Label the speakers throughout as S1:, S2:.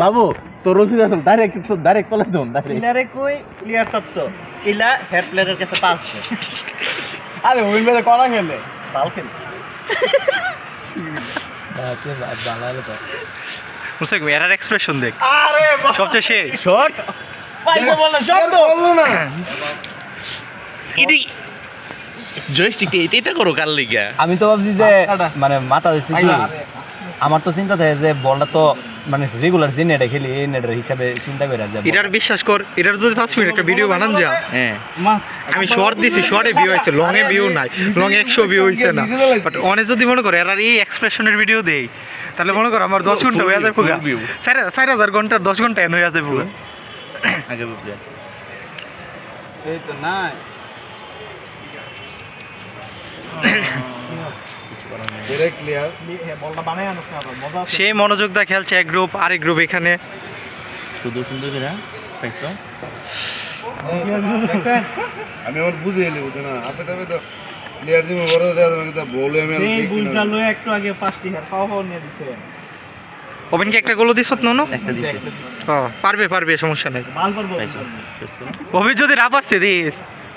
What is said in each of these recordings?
S1: বাবু তোর রসিদ আসল ডাইরেক্ট তো ডাইরেক্ট কলে দম ডাইরেক্ট
S2: কই ক্লিয়ার সব তো ইলা হেড প্লেয়ারের কাছে পাস
S3: আরে ওই মেরে করা খেলে
S2: বাল খেল
S1: তো
S4: মুসাক এক্সপ্রেশন দেখ
S2: আরে
S4: সবচেয়ে শেষ
S3: পাইবা বল শব্দ
S2: বলল না
S5: জয়স্টিকটা এটাই তো করো কার লিগা?
S1: আমি তো ভাবছি যে মানে মাথা কি আমার তো চিন্তা থাকে যে বলটা তো মানে রেগুলার যে নেটে খেলি এই নেটের হিসাবে চিন্তা করে যে
S4: এটার বিশ্বাস কর এটার যদি পাঁচ মিনিট একটা ভিডিও বানান যা।
S5: হ্যাঁ।
S4: আমি শর্ট দিছি শর্টে ভিউ হয়েছে লং এ ভিউ নাই লং একশো ভিউ হয়েছে না। বাট অনেক যদি মনে করে এরার এই এক্সপ্রেশনের ভিডিও দেই তাহলে মনে করো আমার দশ ঘণ্টা হয়ে যাবে ফুগা চার হাজার ঘণ্টার দশ ঘণ্টা এন হয়ে যাবে ফুগা
S5: আগে বুঝলে
S3: এই তো নাই।
S2: বলটা বানাই আনছ না আবার, মজা আছে
S4: সে মনোযোগ দা খেলছে এক গ্রুপ আরেক গ্রুপ এখানে।
S5: শুধু সুন্দর করে পাইছো
S6: আমি আমার বুঝে এলি বুঝে না? আপে তবে তো প্লেয়ার দিমে বড় দেয়া তুমি তো বলে আমি
S2: এই বুলটা লয়ে একটু আগে পাঁচটি হার নিয়ে দিছে।
S4: ওভেনকে একটা গোলো দিছত না না?
S5: একটা দিছে।
S4: ও পারবে পারবে সমস্যা নাই।
S2: মাল
S4: অভিন যদি না পারছে দিস।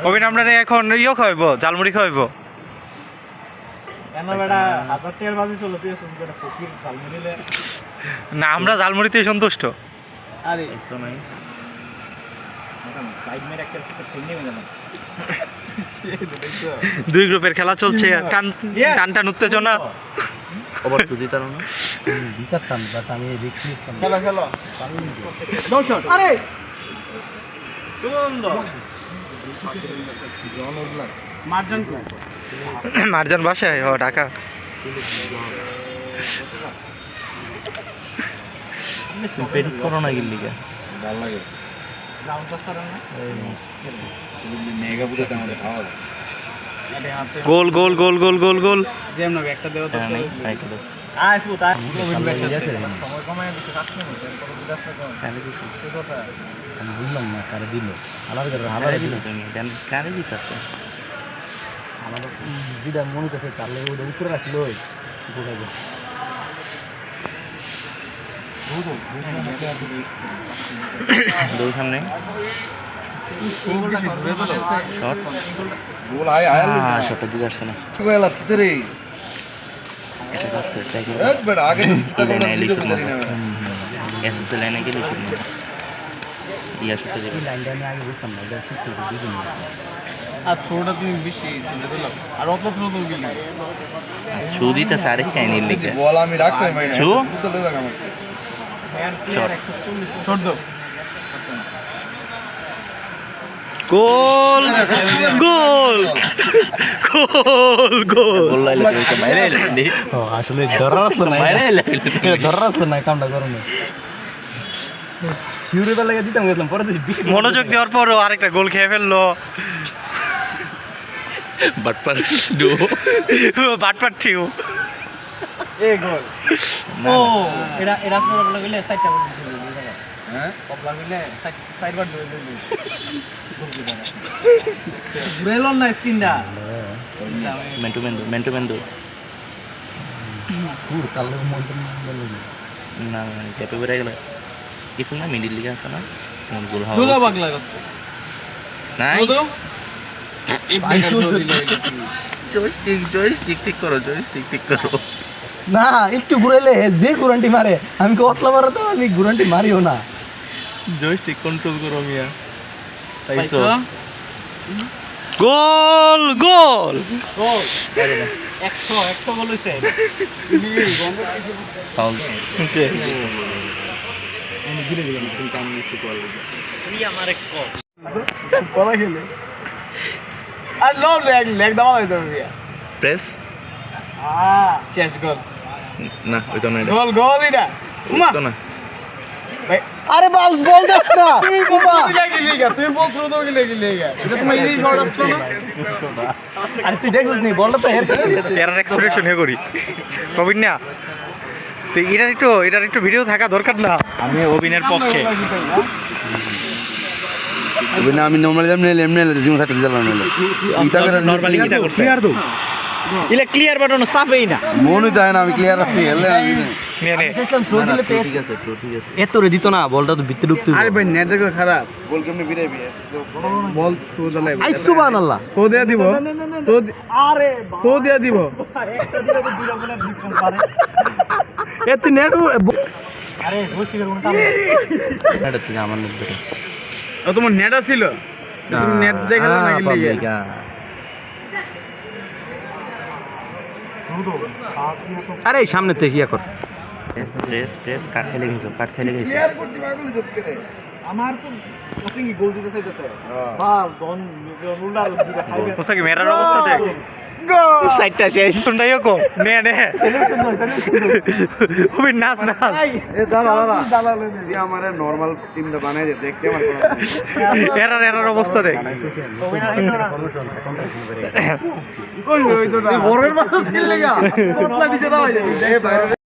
S4: অভিন আমরা এখন ইয়ে খাওয়াইবো জালমুড়ি খাওয়াইবো
S2: কেন বেটা হাজার টাকার বাজি চলো তুই শুন করে ফকির চাল মিলিলে
S4: না আমরা জালমুড়িতে সন্তুষ্ট।
S3: আরে।
S4: দুই গ্রুপের খেলা চলছে টান উত্তেজনা
S5: ওভার টু দিতার না
S1: দিতাম বাট আমি রিস্ক নিতাম
S3: খেলো খেলো। নো শট
S2: আরে! সুন্দর
S3: মার্জন
S4: মারজান বাসায়? ও ঢাকা।
S5: করো না
S6: ভালো লাগে। দাওয়া।
S4: গোল গোল গোল গোল গোল গোল।
S3: একটা দেও তো
S5: নাই আরেকটা দাও
S2: আয় ফুট আয়।
S1: আমি
S2: সময় কমায় দিতে কাজ নেই এরপর বিরাট কম
S5: কারে দিছো?
S2: সে কথা
S1: বুঝলাম না কারে দিল? করে
S5: কারে দিল? কারে দিতাছো?
S1: আমার যেটা মনে করছে তার লাগে ওটা উপরে রাখল বোঝা যায়।
S5: দুই সামনে শর্ট
S6: গোল আয় আয়।
S5: হ্যাঁ শর্টটা দিতে আসছে না।
S6: গোল আজকে রে
S5: এটা
S6: এক আগে
S5: শুট
S6: দিতে
S5: মারবো গেলে শুট
S1: এই
S5: দেবে
S1: লাইনটা আমি আগে বুঝতাম না এটা করে দিদি
S3: আর থ্রোটা তুমি বেশি তুলে দিলাম আর অত থ্রো তো গেলি
S5: দিতেছে আরে কাহিনীর লিখে।
S6: বল আমি রাখতে পারি না
S5: শু?
S6: বুঝতে লেগে আমার।
S3: শট দাও।
S4: গোল! গোল! গোল। গোল
S5: তো
S1: আসলে ধরার আছে না
S5: বাইরে আইলে
S1: ধরার আছে না কামটা করো না। লাগে দিতাম গেছিলাম পরে
S4: মনোযোগ দেওয়ার পরও আরেকটা গোল খেয়ে ফেলল।
S5: বাট পার ডু
S4: ঠিউ
S3: এই গোল।
S2: ও এটা এটা পুরো বলে গেলে সাইডটা বলে
S6: হ্যাঁ?
S2: কবলা গেলে সাইড বার ধরে ধরে ঘুরেলন না
S5: মেন্টু মেন্টু না ক্যাপে বেড়ে গেল। ইফুল না মিডিল লিগে আছে না? তোমার গোল
S3: দুলা
S5: হাওয়া
S3: পাগলা কত
S5: নাইস জয়স্টিক জয়স্টিক ঠিক করো জয়স্টিক ঠিক করো।
S1: না একটু ঘুরাইলে যে গুরান্টি মারে আমি কি অতলা মারা তো? আমি গুরান্টি মারিও না।
S5: জয়স্টিক কন্ট্রোল করো মিয়া।
S3: পাইছো?
S4: গোল গোল!
S3: গোল।
S2: একশো একশো বল হয়েছে
S5: ফাউল
S3: কলা খেলে? আর লো লেগ লেগ দাও হইতো মিয়া
S5: প্রেস?
S3: শেষ গোল।
S5: না ওই তো না
S3: গোল গোল এটা। উমা।
S5: তো না
S3: ভাই
S1: আরে বল বল দেখ না।
S3: তুমি বল গিলে গিলে তুমি বল থ্রো দাও গিলে গিলে এটা তোমার ইজি শট আসতো না?
S1: আরে তুই দেখছিস নি বলটা তো হের
S4: এরার এক্সপ্রেশন হে করি। কবিন না। তো এটার একটু এটার একটু ভিডিও থাকা দরকার না। আমি অভিনের পক্ষে।
S6: অভিনয় আমি নর্মালি এমনি এমনি এমনি জিম সাথে দিলাম ইতা করে
S5: নরমালি কিটা করছে
S2: ইলে ক্লিয়ার বাটন সাফেই না।
S6: মনই যায় না আমি ক্লিয়ার রাখি হেলে
S4: নিয়ে নে।
S1: থ্রো দিলে তো
S5: ঠিক আছে তো ঠিক আছে
S1: এত রে দিত না বলটা তো ভিতরে ঢুকতে
S3: আরে ভাই নেট দেখো খারাপ।
S6: বল কেমনি বিরাইবি
S3: বল থ্রো দিলাই
S1: আই সুবহানাল্লাহ।
S3: থ্রো দিয়া দিব। থ্রো দি- দিয়া দিব
S1: এত নেট
S5: এটা থেকে আমার নেট দেখো
S3: ও তোমার নেট ছিল তুমি নেট দেখে দাও নাকি
S1: আরে সামনে থেকে ইয়া কর।
S5: প্রেস প্রেস প্রেস কাট খেলে গেছো কাট খেলে গেছো
S6: ক্লিয়ার করতে পাগলি ধরতে রে
S4: ওসা কি মেরার অবস্থা দেখ
S2: সাইডটা শেষ
S4: শুনটাই কো নে নে ওই নাচ নাচ
S6: এ দাঁড়া দাঁড়া তুই আমার নরমাল টিমটা বানাই দে দেখতে আমার কোনো
S4: এরার এরার অবস্থা দেখ
S6: বড়ের মানুষ খেললে গা
S3: নিচে দাও
S6: এ বাইরে